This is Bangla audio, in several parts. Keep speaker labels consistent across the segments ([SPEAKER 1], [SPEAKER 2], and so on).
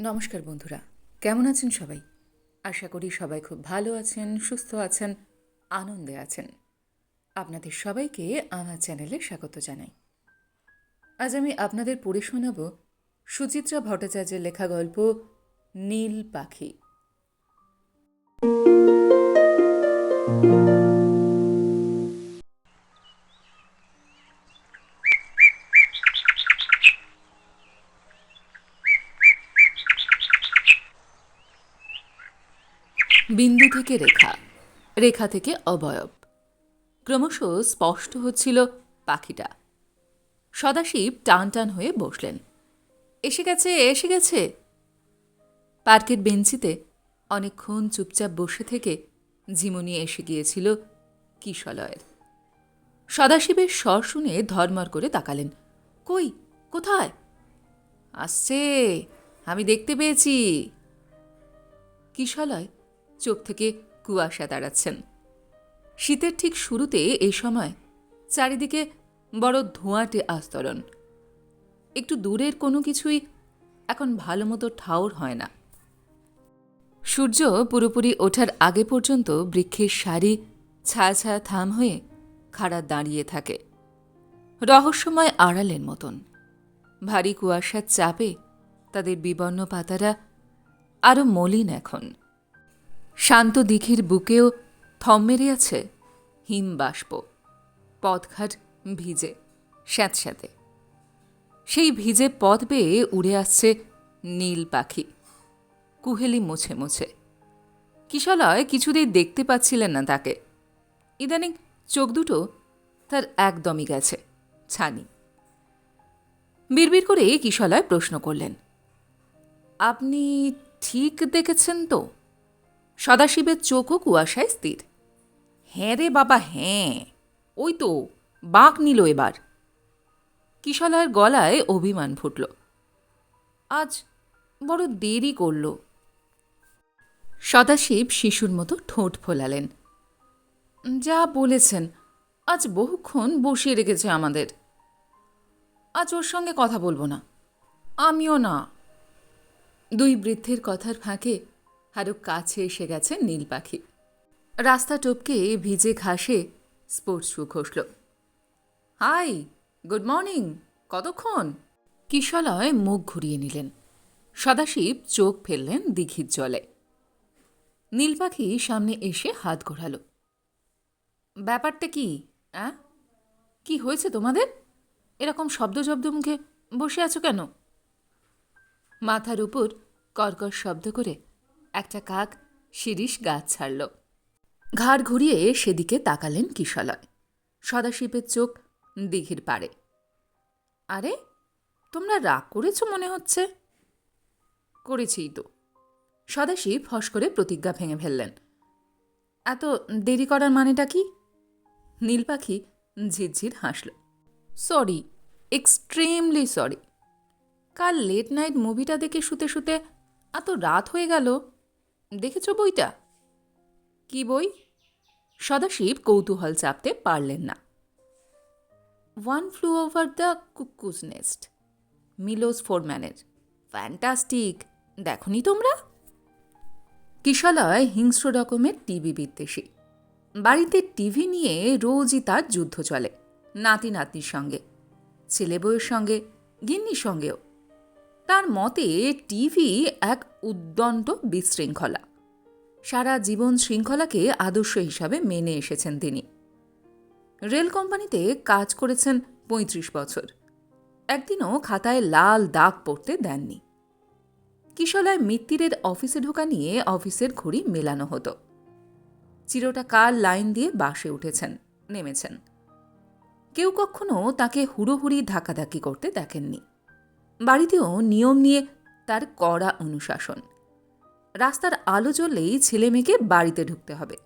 [SPEAKER 1] নমস্কার বন্ধুরা, কেমন আছেন সবাই? আশা করি সবাই খুব ভালো আছেন, সুস্থ আছেন, আনন্দে আছেন। আপনাদের সবাইকে আমার চ্যানেলে স্বাগত জানাই। আজ আমি আপনাদের পড়ে শোনাব সুচিত্রা ভট্টাচার্যের লেখা গল্প, নীল পাখি। থেকে রেখা রেখা থেকে অবয়ব। ক্রমশ স্পষ্ট হচ্ছিল পাখিটা। সদাশিব টান টান হয়ে বসলেন। এসে গেছে এসে গেছে? পার্কের বেঞ্চিতে অনেকক্ষণ চুপচাপ বসে থেকে ঝিমুনি এসে গিয়েছিল কিশলয়ের। সদাশিবের স্বর শুনে ধর্মর করে তাকালেন। কই, কোথায়? আসছে, আমি দেখতে পেয়েছি। কিশলয় চোখ থেকে কুয়াশা দাঁড়াচ্ছেন। শীতের ঠিক শুরুতে এই সময় চারিদিকে বড় ধোঁয়াটে আস্তরণ। একটু দূরের কোনো কিছুই এখন ভালো মতো ঠাউর হয় না। সূর্য পুরোপুরি ওঠার আগে পর্যন্ত বৃক্ষের সারি ছায়া ছায়া থাম হয়ে খাড়া দাঁড়িয়ে থাকে। রহস্যময় আড়ালের মতন। ভারী কুয়াশার চাপে তাদের বিবর্ণ পাতারা আরও মলিন এখন। শান্ত দিঘির বুকেও থম মেরে আছে হিম বাষ্প। পথঘাট ভিজে স্যাঁতস্যাঁতে সেই ভিজে পথ বেয়ে উড়ে আসছে নীল পাখি। কুহেলি মুছে মুছে। কিশলয় কিছুতেই দেখতে পাচ্ছিলেন না তাকে। ইদানিং চোখ দুটো তার একদমই গেছে, ছানি। বিড়বিড় করে কিশলয় প্রশ্ন করলেন, আপনি ঠিক দেখেছেন তো? সদাশিবের চোখও কুয়াশায় স্থির। হ্যাঁ রে বাবা হ্যাঁ ওই তো বাঁক নিল এবার। কিশলয়ের গলায় অভিমান ফুটল। আজ বড় দেরি করল। সদাশিব শিশুর মতো ঠোঁট ফোলালেন। যা বলেছেন, আজ বহুক্ষণ বসিয়ে রেখেছে আমাদের। আজ ওর সঙ্গে কথা বলব না, আমিও না। দুই বৃদ্ধের কথার ফাঁকে আরও কাছে এসে গেছে নীল পাখি। রাস্তা টপকে ভিজে ঘাসে স্পোর্টস শু খসল হাই, গুড মর্নিং, কতক্ষণ? কিশলয় মুখ ঘুরিয়ে নিলেন। সদাশিব চোখ ফেললেন দিঘির জলে। নীল পাখি সামনে এসে হাত ঘোরাল। ব্যাপারটা কি, অ্যাঁ? কি হয়েছে তোমাদের? এরকম শব্দ শব্দ মুখে বসে আছো কেন? মাথার উপর কর্কশ শব্দ করে একটা কাক শিরিষ গাছ ছাড়ল। ঘাড় ঘুরিয়ে সেদিকে তাকালেন কিশলয়। সদাশিবের চোখ দিঘির পাড়ে। আরে, তোমরা রাগ করেছ মনে হচ্ছে? করেছিই তো। সদাশিব ফস করে প্রতিজ্ঞা ভেঙে ফেললেন। এত দেরি করার মানেটা কি? নীল পাখি ঝিরঝির হাসল। Sorry, extremely sorry. কাল লেট নাইট মুভিটা দেখে শুতে শুতে এত রাত হয়ে গেল। দেখেছ বইটা? কি বই? সদাশিব কৌতূহল চাপতে পারলেন না। One flew over the cuckoo's nest, Milos ফোরম্যানের, fantastic, দেখনি তোমরা? কিশলয় হিংস্র রকমের টিভি বিদ্বেষী। বাড়িতে টিভি নিয়ে রোজই তার যুদ্ধ চলে, নাতি নাতনির সঙ্গে, ছেলে বউয়ের সঙ্গে, গিন্নির সঙ্গেও। তার মতে টিভি এক উদ্দণ্ড বিশৃঙ্খলা। সারা জীবন শৃঙ্খলাকে আদর্শ হিসাবে মেনে এসেছেন তিনি। রেল কোম্পানিতে কাজ করেছেন ৩৫ বছর। একদিনও খাতায় লাল দাগ পড়তে দেননি। কিশলায় মিত্তিরের অফিসে ঢোকা নিয়ে অফিসের ঘড়ি মেলানো হতো। চিরটা কাল লাইন দিয়ে বাসে উঠেছেন, নেমেছেন। কেউ কখনো তাকে হুড়োহুড়ি ধাক্কাধাক্কি করতে দেখেননি। বাড়িতেও নিয়ম নিয়ে তার কড়া অনুশাসন। রাস্তার আলো জ্বললেই ছেলে মেয়েকে বাড়িতে ঢুকতে হবে।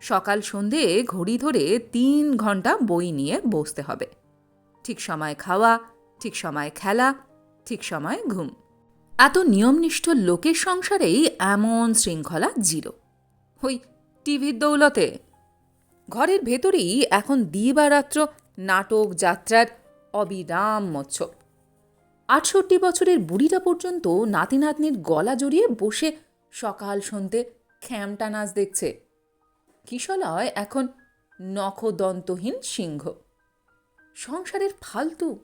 [SPEAKER 1] সকাল সন্ধে ঘড়ি ধরে তিন ঘণ্টা বই নিয়ে বসতে হবে। ঠিক সময় খাওয়া, ঠিক সময় খেলা, ঠিক সময় ঘুম। এত নিয়মনিষ্ঠ লোকের সংসারেই এমন শৃঙ্খলা জিরো। হই টিভির দৌলতে। ঘরের ভেতরেই এখন দিবারাত্র নাটক, যাত্রার অবিরাম মচ্ছব। আটষট্টি বছরের বুড়িটা পর্যন্ত নাতি নাতনির গলা জড়িয়ে বসে সকাল সন্ধ্যে খ্যামটা নাচ দেখছে। কিশলয় এখন নখদন্তহীন সিংহ। সংসারের ফালতু।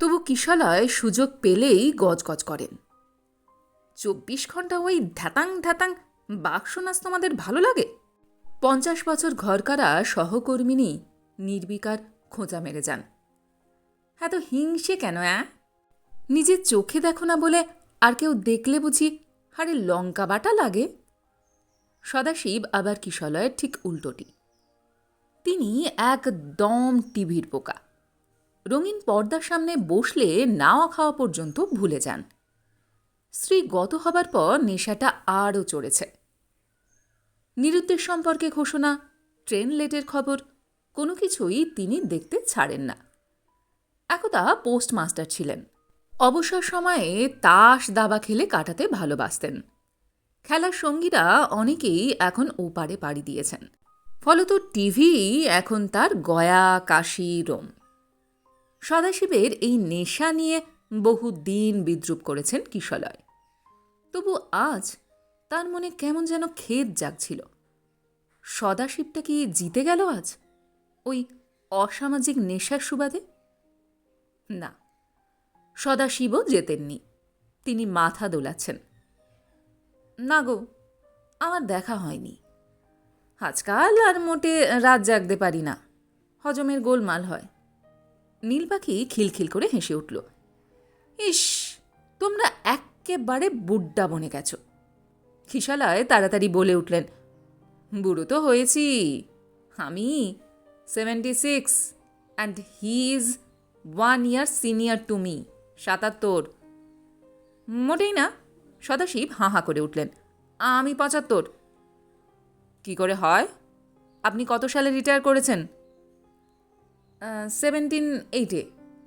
[SPEAKER 1] তবু কিশলয় সুযোগ পেলেই গজগজ করেন। চব্বিশ ঘণ্টা ওই ধ্যাতাং ধ্যাতাং বাক্স নাচ তোমাদের ভালো লাগে? পঞ্চাশ বছর ঘরকারা সহকর্মিনী নির্বিকার খোঁজা মেরে যান। এত হিংসে কেন, অ্যাঁ? নিজের চোখে দেখো না বলে আর কেউ দেখলে বুঝি হারে লঙ্কা বাটা লাগে। সদাশিব আবার কিশলয়ের ঠিক উল্টোটি। তিনি একদম টিভির পোকা রঙিন পর্দার সামনে বসলে নাওয়া খাওয়া পর্যন্ত ভুলে যান। স্ত্রী গত হবার পর নেশাটা আরও চড়েছে। নিরুদ্দেশ সম্পর্কে ঘোষণা, ট্রেন লেটের খবর, কোনো কিছুই তিনি দেখতে ছাড়েন না। একদা পোস্টমাস্টার ছিলেন। অবসর সময়ে তাস দাবা খেলে কাটাতে ভালোবাসতেন। খেলার সঙ্গীরা অনেকেই এখন ওপারে পাড়ি দিয়েছেন। ফলত টিভি এখন তার গয়া, কাশি, রোম। সদাশিবের এই নেশা নিয়ে বহু দিন বিদ্রুপ করেছেন কিশলয়। তবু আজ তার মনে কেমন যেন খেদ জাগছিল। সদাশিবটা কি জিতে গেল আজ? ওই অসামাজিক নেশার সুবাদে? না সদাশিবও যেতেননি। তিনি মাথা দোলাচ্ছেন। না গো, আমার দেখা হয়নি। আজকাল আর মোটে রাত জাগতে পারি না। হজমের গোলমাল হয়। নীল পাখি খিলখিল করে হেসে উঠল, ইস, তোমরা একেবারে বুড্ডা বনে গেছ। খিসালায় তাড়াতাড়ি বলে উঠলেন, বুড়ো তো হয়েছি। আমি seventy six and he is one year senior to me, সাতাত্তর। মোটেই না, সদাশিব হাঁ হাঁ করে উঠলেন। আমি পঁচাত্তর। কি করে হয়? আপনি কত সালে রিটায়ার করেছেন? সেভেন্টিন এইটে,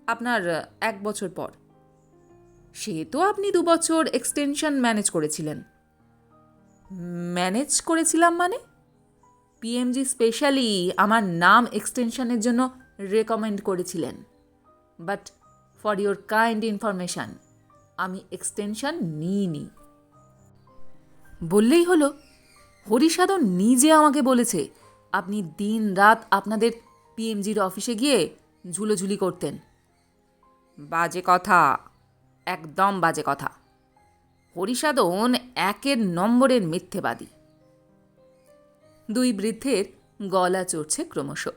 [SPEAKER 1] আপনার এক বছর পর। সে তো আপনি দু বছর এক্সটেনশন ম্যানেজ করেছিলেন। ম্যানেজ করেছিলাম মানে? পিএমজি স্পেশালি আমার নাম এক্সটেনশনের জন্য রেকমেন্ড করেছিলেন। But for your kind information আমি এক্সটেনশন নিইনি। বললেই হলো হরিসাধন নিজে আমাকে বলেছে, আপনি দিন রাত আপনাদের পিএমজির অফিসে গিয়ে ঝুলোঝুলি করতেন। বাজে কথা, একদম বাজে কথা। হরিসাধন একের নম্বরের মিথ্যেবাদী। দুই বৃদ্ধের গলা চড়ছে ক্রমশ।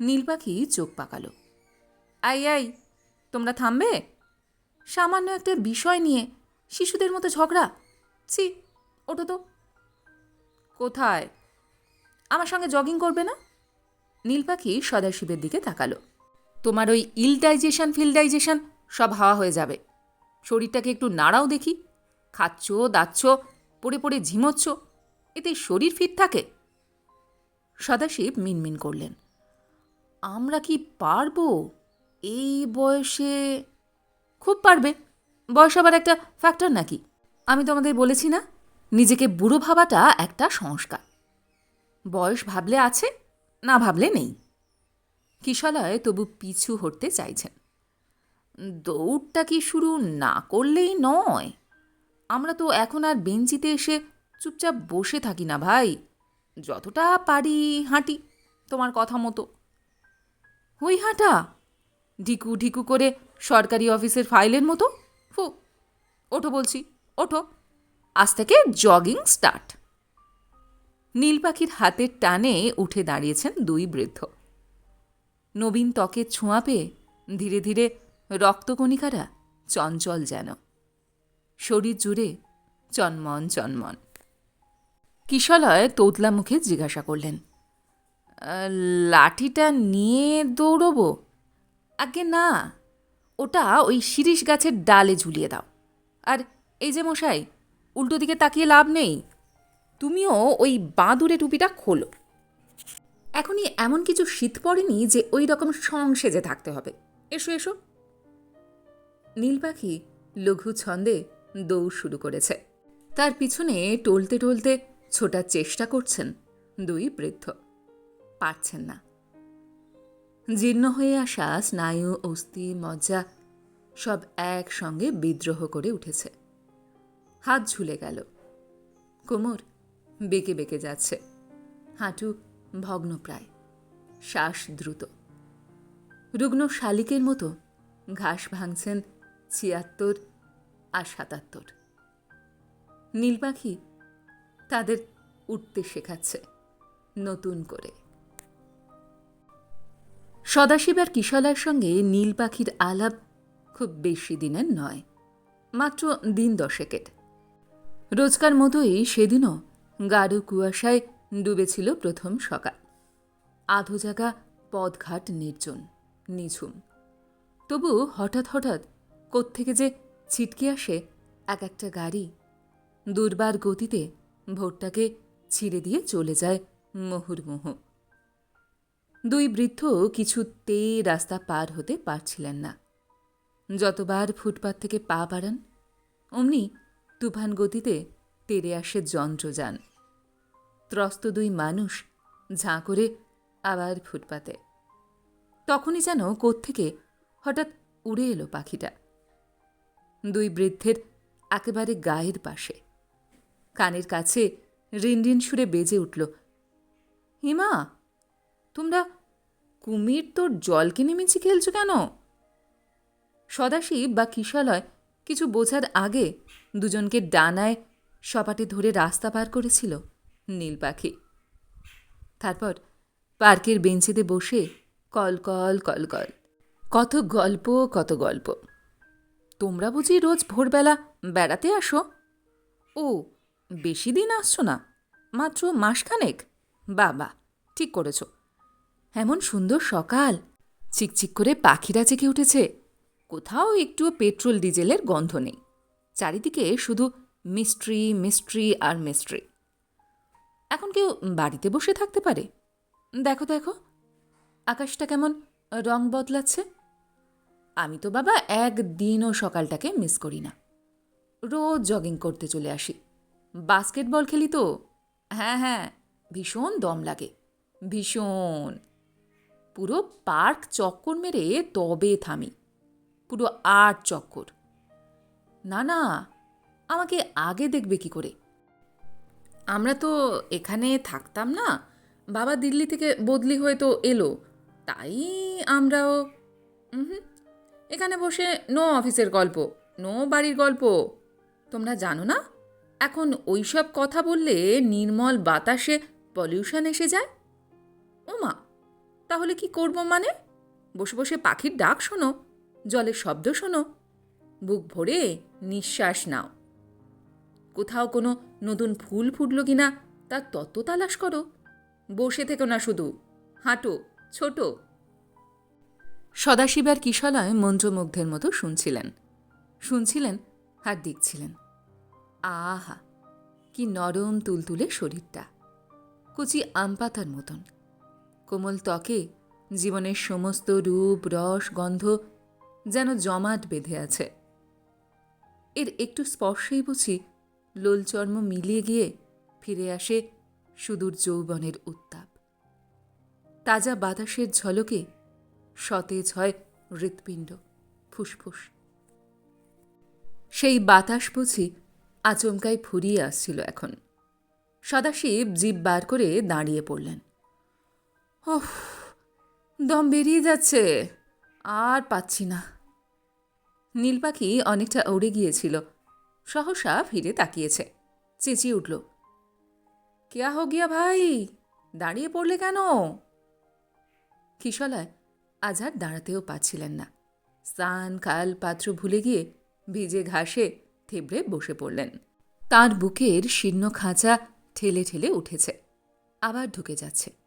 [SPEAKER 1] নীলপাখি চোখ পাকালো। আই আই, তোমরা থামবে? সামান্য একটা বিষয় নিয়ে শিশুদের মতো ঝগড়া? ছি ওটো তো। কোথায়? আমার সঙ্গে জগিং করবে না? নীল নীলপাখি সদাশিবের দিকে তাকালো। তোমার ওই ইল ডাইজেশন ফিল ডাইজেশন সব হাওয়া হয়ে যাবে। শরীরটাকে একটু নাড়াও দেখি। খাচ্ছ, দাচ্ছ, পড়ে পড়ে ঝিমোচ্ছ, এতে শরীর ফিট থাকে। সদাশিব মিনমিন করলেন। আমরা কি পারব? এই বয়সে খুব পারবে। বয়স আবার একটা ফ্যাক্টর নাকি? আমি তোমাদের বলেছি না, নিজেকে বুড়ো ভাবাটা একটা সংস্কার। বয়স ভাবলে আছে, না ভাবলে নেই। কিশলয় তবু পিছু হটতে চাইছেন। দৌড়টা কি শুরু না করলেই নয়? আমরা তো এখন আর বেঞ্চিতে এসে চুপচাপ বসে থাকি না ভাই। যতটা পারি হাঁটি, তোমার কথা মতো। ওই হাঁটা ঢিকু ঢিকু করে সরকারি অফিসের ফাইলের মতো, ফু, ওঠো বলছি, ওঠো। আজ থেকে জগিং স্টার্ট। নীল পাখির হাতের টানে উঠে দাঁড়িয়েছেন দুই বৃদ্ধ। নবীন ত্বকের ছোঁয়া পেয়ে ধীরে ধীরে রক্তকণিকারা চঞ্চল যেন। শরীর জুড়ে চনমন চনমন। কিশলয় তোতলা মুখে জিজ্ঞাসা করলেন লাঠিটা নিয়ে দৌড়বো? আগে না, ওটা ওই শিরিষ গাছের ডালে ঝুলিয়ে দাও। আর এই যে মশাই, উল্টো দিকে তাকিয়ে লাভ নেই। তুমিও ওই বাঁদুরে টুপিটা খোলো। এখনই এমন কিছু শীত পড়েনি যে ওই রকম সংসেজে থাকতে হবে। এসো এসো। নীল পাখি লঘু ছন্দে দৌড় শুরু করেছে। তার পিছনে টলতে টলতে ছোটার চেষ্টা করছেন দুই বৃদ্ধ। পারছেন না। জীর্ণ হয়ে আসা স্নায়ু, অস্থি, মজ্জা সব একসঙ্গে বিদ্রোহ করে উঠেছে। হাত ঝুলে গেল। কোমর বেঁকে বেঁকে যাচ্ছে। হাঁটু ভগ্নপ্রায়। শ্বাস দ্রুত। রুগ্ন শালিকের মতো ঘাস ভাঙছেন ছিয়াত্তর আর সাতাত্তর। নীল পাখি তাদের উঠতে শেখাচ্ছে নতুন করে। সদাশিব আর কিশলার সঙ্গে নীল পাখির আলাপ খুব বেশি দিনের নয়, মাত্র দিন দশেকের। রোজকার মতোই সেদিনও গাঢ় কুয়াশায় ডুবেছিল প্রথম সকাল। আধো জাগা পথঘাট নির্জন, নিঝুম। তবু হঠাৎ হঠাৎ কোত্থেকে যে ছিটকে আসে এক একটা গাড়ি, দুর্বার গতিতে ভোরটাকে ছিঁড়ে দিয়ে চলে যায় মুহুর্মুহু। দুই বৃদ্ধ কিছুতেই রাস্তা পার হতে পারছিলেন না। যতবার ফুটপাত থেকে পা বাড়ান, অমনি তুফান গতিতে তেরে আসে যন্ত্রযান ত্রস্ত দুই মানুষ ঝাঁ করে আবার ফুটপাতে। তখনই যেন কোত্থেকে হঠাৎ উড়ে এলো পাখিটা। দুই বৃদ্ধের একেবারে গায়ের পাশে। কানের কাছে রিনরিন সুরে বেজে উঠল, হিমা তোমরা কুমির তোর জলকে নেমেছি খেলছো কেন? সদাশিব বা কিশলয় কিছু বোঝার আগে দুজনকে ডানায় সপাটে ধরে রাস্তা পার করেছিল নীল পাখি। তারপর পার্কের বেঞ্চিতে বসে কল কল কল কল, কত গল্প কত গল্প। তোমরা বুঝি রোজ ভোরবেলা বেড়াতে আসো? ও, বেশি দিন আসছো না, মাত্র মাসখানেক? বাবা, ঠিক করেছ। এমন সুন্দর সকাল। চিকচিক করে পাখিরা জেগে উঠেছে। কোথাও একটুও পেট্রোল ডিজেলের গন্ধ নেই। চারিদিকে শুধু মিস্ট্রি মিস্ট্রি আর মিস্ট্রি। এখন কেউ বাড়িতে বসে থাকতে পারে? দেখো দেখো। আকাশটা কেমন রং বদলাচ্ছে। আমি তো বাবা একদিনও সকালটাকে মিস করি না। রোজ জগিং করতে চলে আসি। বাস্কেটবল খেলি তো? হ্যাঁ হ্যাঁ। ভীষণ দম লাগে। ভীষণ। পুরো পার্ক চক্কর মেরে তবে থামি। পুরো আট চক্কর। না না, আমাকে আগে দেখবে কি করে? আমরা তো এখানে থাকতাম না। বাবা দিল্লি থেকে বদলি হয়ে তো এলো। তাই আমরাও হুম, এখানে বসে নো অফিসের গল্প নো বাড়ির গল্প। তোমরা জানো না? এখন ওইসব কথা বললে নির্মল বাতাসে পলিউশন এসে যায়। ওমা তাহলে কি করব মানে? বসে বসে পাখির ডাক শোনো, জলের শব্দ শোনো, বুক ভরে নিঃশ্বাস নাও। কোথাও কোনো নতুন ফুল ফুটলো কিনা, তার তত তালাশ করো। বসে থেকো না শুধু, হাঁটো, ছোট। সদাশিবার কিশলয় মন্ত্রমুগ্ধের মতো শুনছিলেন। শুনছিলেন আর দেখছিলেন। আহা, কি নরম তুলতুলে শরীরটা। কুচি আমপাতার মতন। কোমল ত্বকে জীবনের সমস্ত রূপ, রস, গন্ধ যেন জমাট বেঁধে আছে। এর একটু স্পর্শেই বুঝি লোলচর্ম মিলিয়ে গিয়ে ফিরে আসে সুদূর যৌবনের উত্তাপ। তাজা বাতাসের ঝলকে সতেজ হয় হৃৎপিণ্ড, ফুসফুস। সেই বাতাস বুঝি আচমকায় ফুরিয়ে আসছিল এখন। সদাশিব জীব বার করে দাঁড়িয়ে পড়লেন। দম বেরিয়ে যাচ্ছে। আর পাচ্ছি না। নীল পাখি অনেকটা উড়ে গিয়েছিল। সহসা ফিরে তাকিয়েছে। চেঁচিয়ে উঠল, কেয়া হো গিয়া ভাই? দাঁড়িয়ে পড়লে কেন? কিশলায় আজ আর দাঁড়াতেও পাচ্ছিলেন না। স্নান কাল পাত্র ভুলে গিয়ে ভিজে ঘাসে থেবড়ে বসে পড়লেন। তার বুকের শীর্ণ খাঁচা ঠেলে ঠেলে উঠেছে। আবার ঢুকে যাচ্ছে।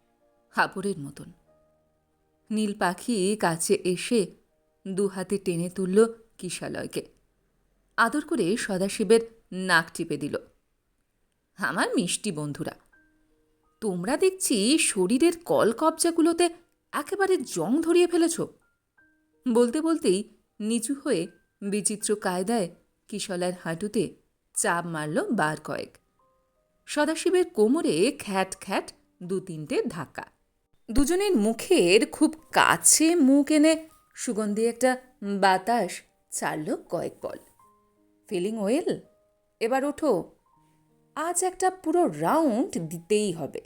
[SPEAKER 1] হাপড়ের মতন। নীল পাখি কাছে এসে দু হাতে টেনে তুলল কিশালয়কে। আদর করে সদাশিবের নাক টিপে দিল, আমার মিষ্টি বন্ধুরা, তোমরা দেখছি শরীরের কল কবজাগুলোতে একেবারে জং ধরিয়ে ফেলেছ। বলতে বলতেই নিচু হয়ে বিচিত্র কায়দায় কিশলার হাঁটুতে চাপ মারল বার কয়েক। সদাশিবের কোমরে খ্যাট খ্যাট দু তিনটে ধাক্কা। দুজনের মুখের খুব কাছে মুখ এনে সুগন্ধি একটা বাতাস ছাড়ল কয়েক বল। ফিলিং ওয়েল এবার ওঠো। আজ একটা পুরো রাউন্ড দিতেই হবে।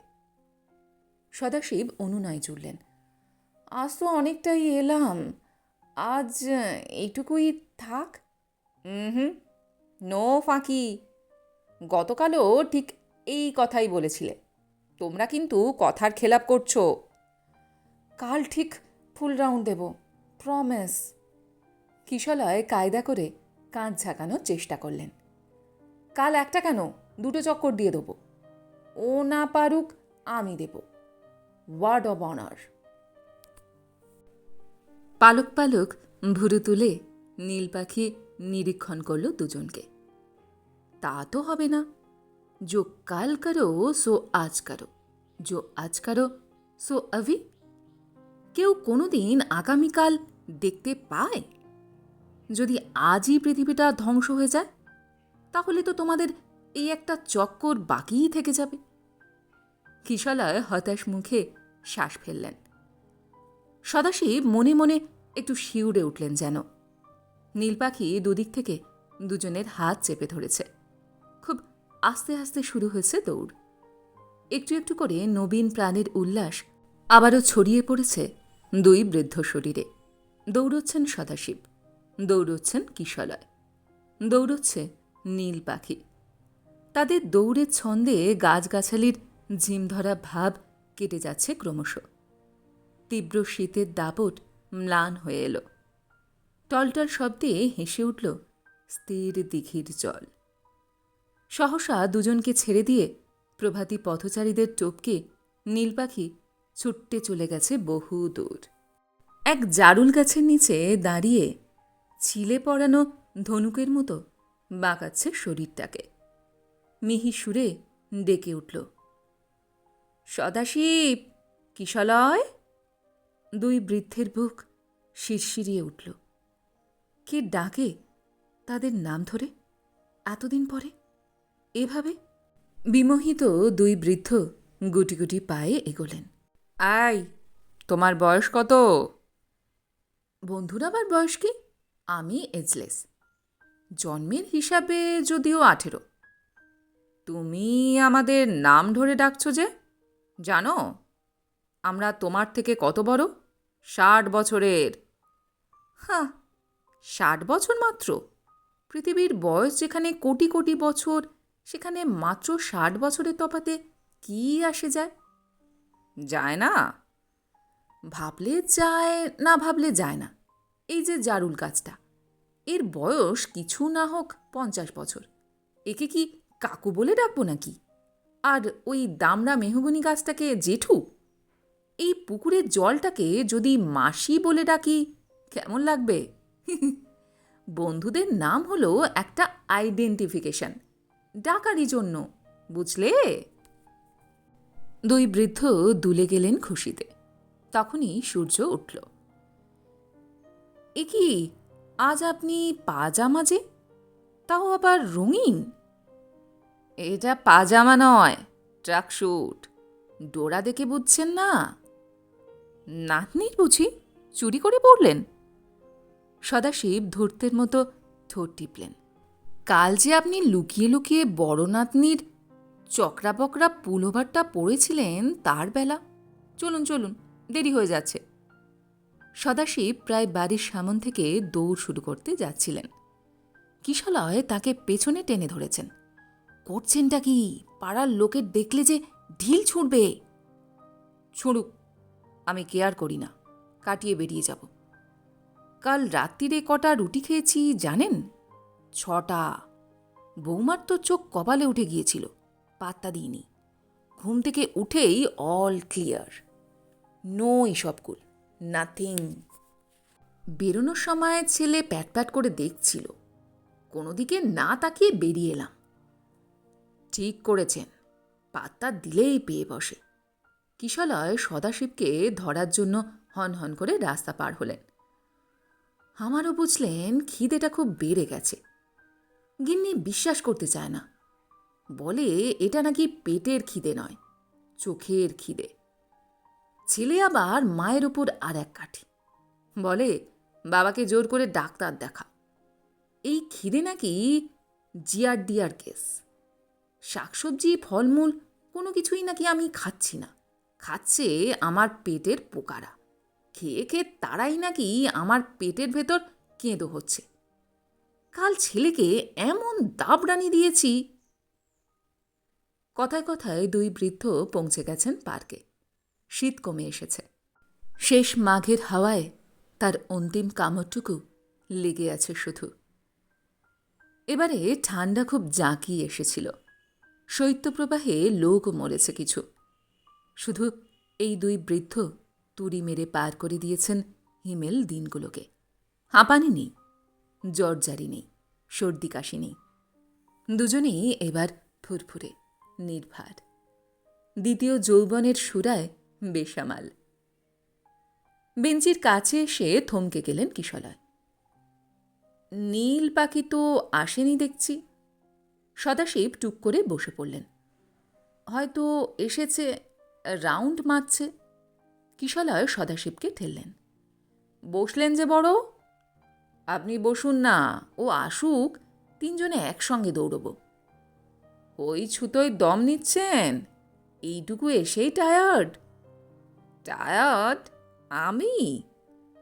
[SPEAKER 1] সদাশিব অনুনয় জুড়লেন। আজ তো অনেকটাই এলাম। আজ এইটুকুই থাক। হুম। নো ফাঁকি। গতকালও ঠিক এই কথাই বলেছিলে। তোমরা কিন্তু কথার খেলাপ করছ। কাল ঠিক ফুল রাউন্ড দেব, প্রমিস। কিশলয় কায়দা করে কাঁধ ঝাঁকানোর চেষ্টা করলেন। কাল একটা কেন? দুটো চক্কর দিয়ে দেবো। ও না পারুক, আমি দেব। Word of honour. পালক পালক ভুরু তুলে নীল পাখি নিরীক্ষণ করল দুজনকে। তা তো হবে না। जो কাল করো, সো আজ করো। जो আজ করো, সো অভি কেউ কোনোদিন আগামীকাল দেখতে পায়? যদি আজই পৃথিবীটা ধ্বংস হয়ে যায়, তাহলে তো তোমাদের এই একটা চক্কর বাকিই থেকে যাবে। কিশলয় হতাশ মুখে শ্বাস ফেললেন। সদাশিব মনে মনে একটু শিউরে উঠলেন যেন। নীল পাখি দুদিক থেকে দুজনের হাত চেপে ধরেছে। খুব আস্তে আস্তে শুরু হয়েছে দৌড়। একটু একটু করে নবীন প্রাণের উল্লাস আবারও ছড়িয়ে পড়েছে দুই বৃদ্ধ শরীরে। দৌড়চ্ছেন সদাশিব। দৌড়চ্ছেন কিশলয়। দৌড়চ্ছে নীল পাখি। তাদের দৌড়ের ছন্দে গাছগাছালির ঝিমধরা ভাব কেটে যাচ্ছে ক্রমশ। তীব্র শীতের দাপট ম্লান হয়ে এলো। টলটল শব্দে হেসে উঠল, স্থির দিঘির জল। সহসা দুজনকে ছেড়ে দিয়ে প্রভাতী পথচারীদের টপকে নীল ছুট্টে চলে গেছে বহু দূর। এক জারুল গাছের নিচে দাঁড়িয়ে ছিলে পড়ানো ধনুকের মতো বাঁকাচ্ছে শরীরটাকে। মিহি সুরে ডেকে উঠল, সদাশিব, কিশলয়? দুই বৃদ্ধের বুক শিরশিরিয়ে উঠল, কে ডাকে তাদের নাম ধরে এতদিন পরে? এভাবে বিমোহিত দুই বৃদ্ধ গুটি গুটি পায়ে এগোলেন। আই, তোমার বয়স কত? বন্ধুর আবার বয়স কি? আমি এজলেস। জন্মের হিসাবে যদিও আঠেরো। তুমি আমাদের নাম ধরে ডাকছো যে? জানো, আমরা তোমার থেকে কত বড়? ষাট বছরের। হ্যাঁ ষাট বছর মাত্র? পৃথিবীর বয়স যেখানে কোটি কোটি বছর, সেখানে মাত্র ষাট বছরের তফাতে কি আসে যায়? যায় না? ভাবলে যায় না ভাবলে যায় না। এই যে জারুল গাছটা এর বয়স কিছু না হোক পঞ্চাশ বছর। একে কি কাকু বলে ডাকবো নাকি? আর ওই দামড়া মেহগনি গাছটাকে জেঠু? এই পুকুরের জলটাকে যদি মাসি বলে ডাকি, কেমন লাগবে? বন্ধুদের নাম হলো একটা আইডেন্টিফিকেশন ডাকারই জন্য, বুঝলে? দুই বৃদ্ধ দুলে গেলেন খুশিতে। তখনই সূর্য উঠল। এ কি, আজ আপনি পাজামা যে? তাও আবার রঙিন? এটা পাজামা নয় ট্রাকশুট ডোরা দেখে বুঝছেন না? নাতনির বুঝি, চুরি করে পড়লেন সদাশিব ধূর্তের মতো ঠোঁট টিপলেন। কাল যে আপনি লুকিয়ে লুকিয়ে বড় নাতনির চকরা বকরা পুলোভারটা পড়েছিলেন তার বেলা। চলুন চলুন, দেরি হয়ে যাচ্ছে। সদাশিব প্রায় বাড়ির সামন থেকে দৌড় শুরু করতে যাচ্ছিলেন। কিশলয় তাকে পেছনে টেনে ধরেছেন। করছেনটা কি? পাড়ার লোকের দেখলে যে ঢিল ছুঁড়বে। ছুঁড়ুক, আমি কেয়ার করি না, কাটিয়ে বেরিয়ে যাব। কাল রাত্রিরে কটা রুটি খেয়েছি জানেন? ছটা। বৌমার তো চোখ কপালে উঠে গিয়েছিল। পাত্তা দিইনি। ঘুম থেকে উঠেই অল ক্লিয়ার নো এসবকুল নাথিং বেরোনোর সময় ছেলে প্যাট প্যাট করে দেখছিল। কোনো দিকে না তাকিয়ে বেরিয়ে এলাম। ঠিক করেছেন। পাত্তা দিলেই পেয়ে বসে। কিশলয় সদাশিবকে ধরার জন্য হন হন করে রাস্তা পার হলেন। আমারও বুঝলেন খিদেটা খুব বেড়ে গেছে। গিন্নি বিশ্বাস করতে চায় না। বলে, এটা নাকি পেটের খিদে নয়, চোখের খিদে। ছেলে আবার মায়ের উপর আর এক কাঠি, বলে, বাবাকে জোর করে ডাক্তার দেখা এই খিদে নাকি জিয়ার ডিয়ার কেস। শাকসবজি, ফলমূল, কোনো কিছুই নাকি আমি খাচ্ছি না। খাচ্ছে আমার পেটের পোকারা। খেয়ে খেয়ে তারাই নাকি আমার পেটের ভেতর কেঁদো হচ্ছে। কাল ছেলেকে এমন দাবড়ানি দিয়েছি কথায় কথায় দুই বৃদ্ধ পৌঁছে গেছেন পার্কে। শীত কমে এসেছে। শেষ মাঘের হাওয়ায় তার অন্তিম কামড়টুকু লেগে আছে শুধু। এবারে ঠান্ডা খুব জাঁকিয়ে এসেছিল। শৈত্যপ্রবাহে লোক মরেছে কিছু। শুধু এই দুই বৃদ্ধ তুড়ি মেরে পার করে দিয়েছেন হিমেল দিনগুলোকে। হাঁপানি নেই জ্বরজারি নেই, সর্দি কাশি নেই। দুজনেই এবার ফুরফুরে। নির্ভার। দ্বিতীয় যৌবনের সুরায় বেসামাল। বেঞ্চির কাছে এসে থমকে গেলেন কিশলয়। নীল পাখি তো আসেনি দেখছি। সদাশিব টুক করে বসে পড়লেন। হয়তো এসেছে, রাউন্ড মারছে। কিশলয় সদাশিবকে ঠেললেন। বসলেন যে বড়। আপনি বসুন না, ও আসুক, তিনজনে একসঙ্গে দৌড়ব। ওই ছুতোয় দম নিচ্ছেন? এইটুকু এসেই টায়ার্ড। টায়ার্ড? আমি?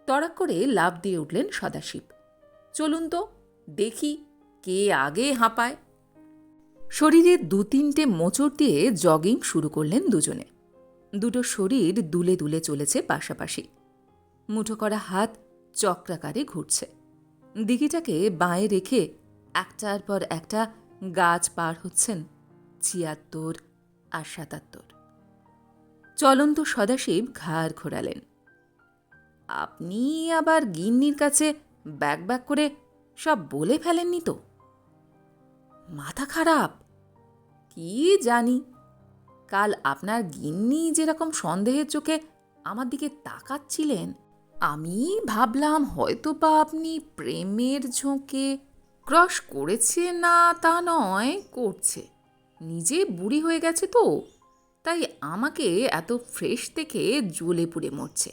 [SPEAKER 1] তড়াক করে লাভ দিয়ে উঠলেন সদাশিব। চলুন তো, দেখি কে আগে হাঁপায়। শরীরে দু তিনটে মোচড় দিয়ে জগিং শুরু করলেন দুজনে। দুটো শরীর দুলে দুলে চলেছে পাশাপাশি। মুঠো করা হাত চক্রাকারে ঘুরছে। দিঘিটাকে বাঁয়ে রেখে একটার পর একটা গাছ পার হচ্ছেন ছিয়াত্তর আর সাতাত্তর। চলন্ত সদাশিব ঘাড় ঘোরালেন। আপনি আবার গিন্নির কাছে ব্যাক ব্যাক করে সব বলে ফেলেননি তো? মাথা খারাপ। কি জানি? কাল আপনার গিন্নি যেরকম সন্দেহের চোখে আমার দিকে তাকাচ্ছিলেন, আমি ভাবলাম হয়তো বা আপনি প্রেমের ঝোঁকে ক্রস করেছে না তা নয়, করছে। নিজে বুড়ি হয়ে গেছে তো, তাই আমাকে এত ফ্রেশ দেখে জ্বলে পুড়ে মরছে।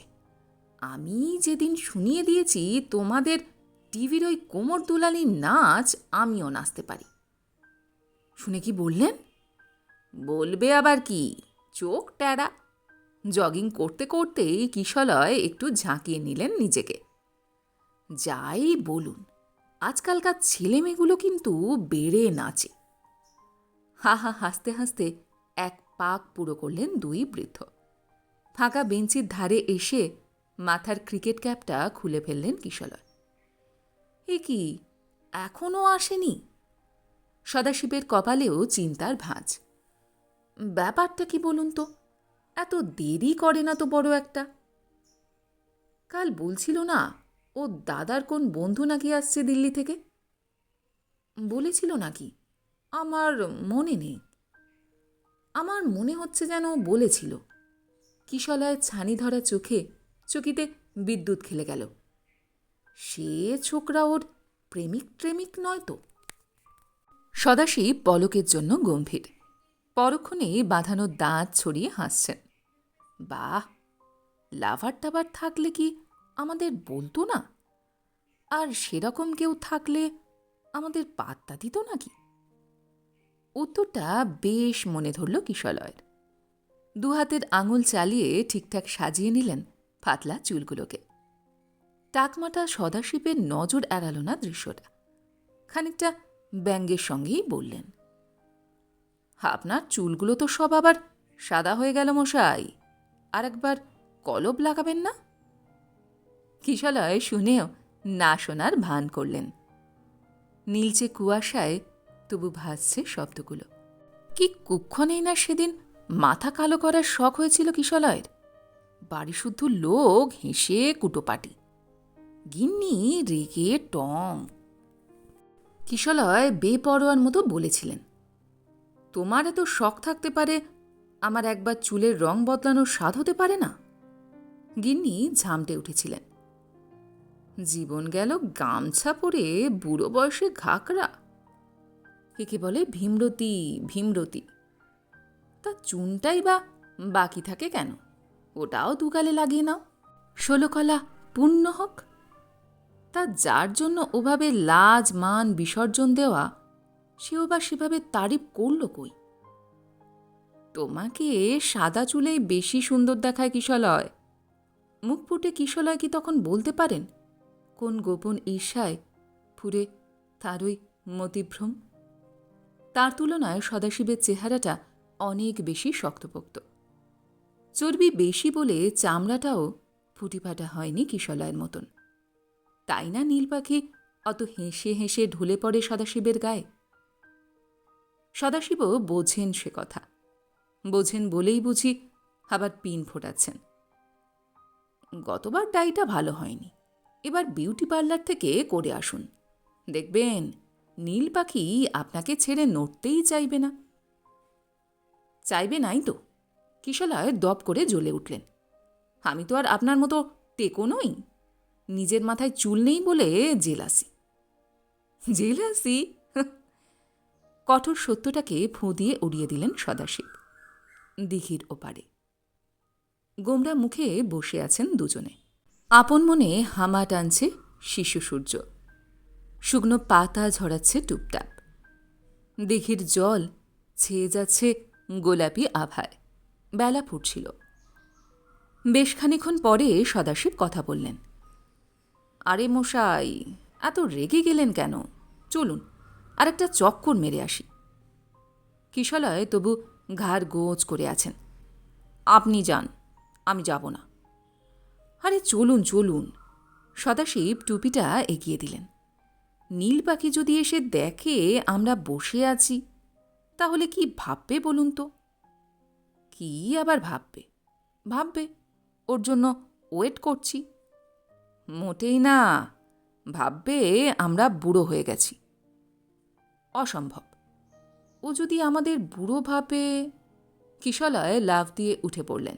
[SPEAKER 1] আমি যেদিন শুনিয়ে দিয়েছি তোমাদের টিভির ওই কোমর দুলালির নাচ আমিও নাচতে পারি। শুনে কি বললেন? বলবে আবার কি? চোখ ট্যাড়া জগিং করতে করতেই কিশলয় একটু ঝাঁকিয়ে নিলেন নিজেকে। যাই বলুন। আজকালকার ছেলেমেয়েগুলো কিন্তু বেড়ে নাচে। হা হা, হাসতে হাসতে এক পাক পুরো করলেন দুই বৃদ্ধ। ফাঁকা বেঞ্চির ধারে এসে মাথার ক্রিকেট ক্যাপটা খুলে ফেললেন কিশলয় এ কি এখনও আসেনি? সদাশিবের কপালেও চিন্তার ভাঁজ। ব্যাপারটা কি বলুন তো? এত দেরি করে না তো বড় একটা? কাল বলছিল না ও দাদার কোন বন্ধু নাকি আসছে দিল্লি থেকে? বলেছিল নাকি। আমার মনে নেই। আমার মনে হচ্ছে যেন বলেছিল। কিশলয় ছানি ধরা চোখে চকিতে বিদ্যুৎ খেলে গেল। সে ছোকরা ওর প্রেমিক প্রেমিক নয় তো। সদাশিব পলকের জন্য গম্ভীর। পরক্ষণে বাঁধানো দাঁত ছড়িয়ে হাসছেন। বাহ, লাভার টাভার থাকলে কি আমাদের বলতো না? আর সেরকম কেউ থাকলে আমাদের পাত্তা দিত নাকি? উত্তরটা বেশ মনে ধরল কিশলয়ের। দু হাতের আঙুল চালিয়ে ঠিকঠাক সাজিয়ে নিলেন পাতলা চুলগুলোকে। টাকমাটা সদাশিবের নজর এড়াল না দৃশ্যটা। খানিকটা ব্যঙ্গের সঙ্গেই বললেন, আপনার চুলগুলো তো সব আবার সাদা হয়ে গেল মশাই। আর একবার কলব লাগাবেন না? কিশলয় শুনেও না শোনার ভান করলেন। নীলচে কুয়াশায় তবু ভাসছে শব্দগুলো। কি কুক্ষণেই না সেদিন মাথা কালো করার শখ হয়েছিল কিশলয়ের। বাড়ি শুদ্ধ লোক হেসে কুটোপাটি। গিন্নি রেগে টম কিশলয় বেপরোয়ার মতো বলেছিলেন, তোমার এত শখ থাকতে পারে, আমার একবার চুলের রং বদলানোর স্বাদ হতে পারে না? গিন্নি ঝামটে উঠেছিলেন। জীবন গেল গামছা পরে বুড়ো বয়সে ঘাকরা একে বলে ভীমরতি ভীমরতি। তা চুনটাই বা বাকি থাকে কেন? ওটাও দুগালে লাগিয়ে নাও। ষোলকলা পূর্ণ হোক। তা যার জন্য ওভাবে লাজ, মান, বিসর্জন দেওয়া, সেও বা সেভাবে তারিফ করল কই? তোমাকে সাদা চুলেই বেশি সুন্দর দেখায় কিশলয়। মুখ ফুটে কিশলয় কি তখন বলতে পারেন? কোন গোপন ঈর্ষায় ফুরে তার ওই মতিভ্রম? তার তুলনায় সদাশিবের চেহারাটা অনেক বেশি শক্তপোক্ত। চর্বি বেশি বলে চামড়াটাও ফুটিফাটা হয়নি কিশলয়ের মতন। তাই না নীল পাখি অত হেসে হেসে ঢলে পড়ে সদাশিবের গায়ে? সদাশিবও বোঝেন সে কথা। বোঝেন বলেই বুঝি আবার পিন ফোটাচ্ছেন। গতবার ডাইটা ভালো হয়নি। এবার বিউটি পার্লার থেকে করে আসুন। দেখবেন, নীল পাখি আপনাকে ছেড়ে নড়তেই চাইবে না। চাইবে নাই তো? কিশলায় দপ করে জ্বলে উঠলেন। আমি তো আর আপনার মতো টেকো নই। নিজের মাথায় চুল নেই বলে জেলাসি। জেলাসি? কঠোর সত্যটাকে ফোঁ দিয়ে উড়িয়ে দিলেন সদাশিব। দিঘির ওপারে। গোমরা মুখে বসে আছেন দুজনে। আপন মনে হামা টানছে শিশু সূর্য। শুকনো পাতা ঝরাচ্ছে টুপটাপ। দিঘির জল ছেয়ে যাচ্ছে গোলাপি আভায়। বেলা ফুটছিল। বেশ খানিক্ষণ পরে সদাশিব কথা বললেন। আরে মশাই, এত রেগে গেলেন কেন? চলুন আর একটা চক্কর মেরে আসি। কিশলয় তবু ঘাড় গোজ করে আছেন। আপনি যান, আমি যাব না। আরে চলুন চলুন। সদাশিব টুপিটা এগিয়ে দিলেন। নীল পাখি যদি এসে দেখে আমরা বসে আছি, তাহলে কি ভাববে বলুন তো? কি আবার ভাববে? ভাববে, ওর জন্য ওয়েট করছি। মোটেই না, ভাববে আমরা বুড়ো হয়ে গেছি। অসম্ভব। ও যদি আমাদের বুড়ো ভাবে কিশলয় লাভ দিয়ে উঠে পড়লেন।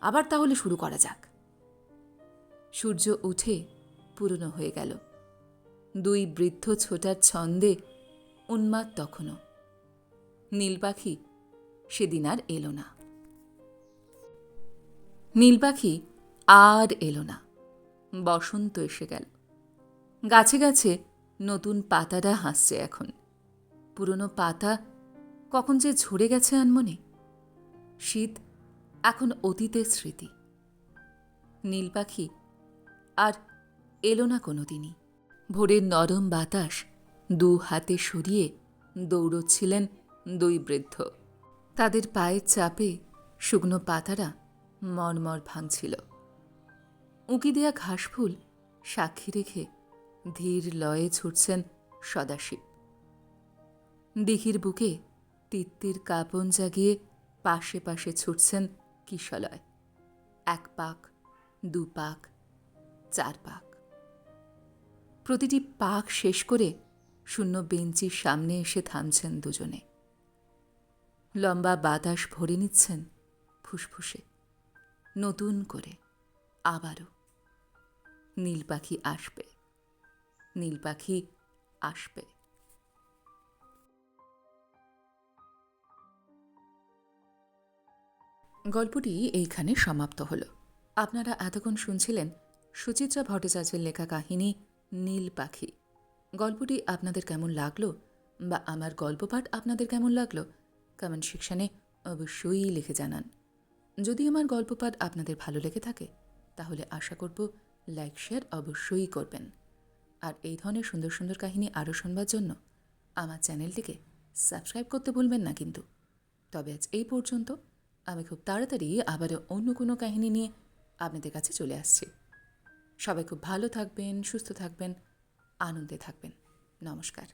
[SPEAKER 1] আবার তাহলে শুরু করা যাক। সূর্য উঠে পুরনো হয়ে গেল। দুই বৃদ্ধ ছোটার ছন্দে উন্মাদ তখনও। নীল পাখি সেদিন আর এলো না। নীল পাখি আর এলো না। বসন্ত এসে গেল। গাছে গাছে নতুন পাতাটা হাসছে এখন। পুরনো পাতা কখন যে ঝরে গেছে আনমনে। শীত এখন অতীতের স্মৃতি। নীল পাখি আর এলো না কোনো দিনই ভোরের নরম বাতাস দু হাতে সরিয়ে দৌড়চ্ছিলেন দুই বৃদ্ধ। তাদের পায়ের চাপে শুকনো পাতারা মরমর ভাঙছিল। উঁকি দেয়া ঘাসফুল সাক্ষী রেখে ধীর লয়ে ছুটছেন সদাশিব। দিঘির বুকে তিত্তির কাপন জাগিয়ে পাশে পাশে ছুটছেন কিশলয়। এক পাক, দু পাক চার পাক প্রতিটি পাক শেষ করে শূন্য বেঞ্চির সামনে এসে থামছেন দুজনে। লম্বা বাতাস ভরে নিচ্ছেন ফুসফুসে। নতুন করে, আবারও। নীল পাখি আসবে। নীল পাখি আসবে। গল্পটি এইখানে সমাপ্ত হলো। আপনারা এতক্ষণ শুনছিলেন সুচিত্রা ভট্টাচার্যের লেখা কাহিনী নীল পাখি। গল্পটি আপনাদের কেমন লাগল বা আমার গল্পপাঠ আপনাদের কেমন লাগল কমেন্ট সেকশানে অবশ্যই লিখে জানান। যদি আমার গল্পপাঠ আপনাদের ভালো লেগে থাকে, তাহলে আশা করব লাইক, শেয়ার অবশ্যই করবেন। আর এই ধরনের সুন্দর সুন্দর কাহিনী আরও শুনবার জন্য আমার চ্যানেলটিকে সাবস্ক্রাইব করতে ভুলবেন না কিন্তু। তবে আজ এই পর্যন্ত আমি খুব তাড়াতাড়ি আবারও অন্য কোনো কাহিনী নিয়ে আপনাদের কাছে চলে আসছি। সবাই খুব ভালো থাকবেন সুস্থ থাকবেন আনন্দে থাকবেন। নমস্কার।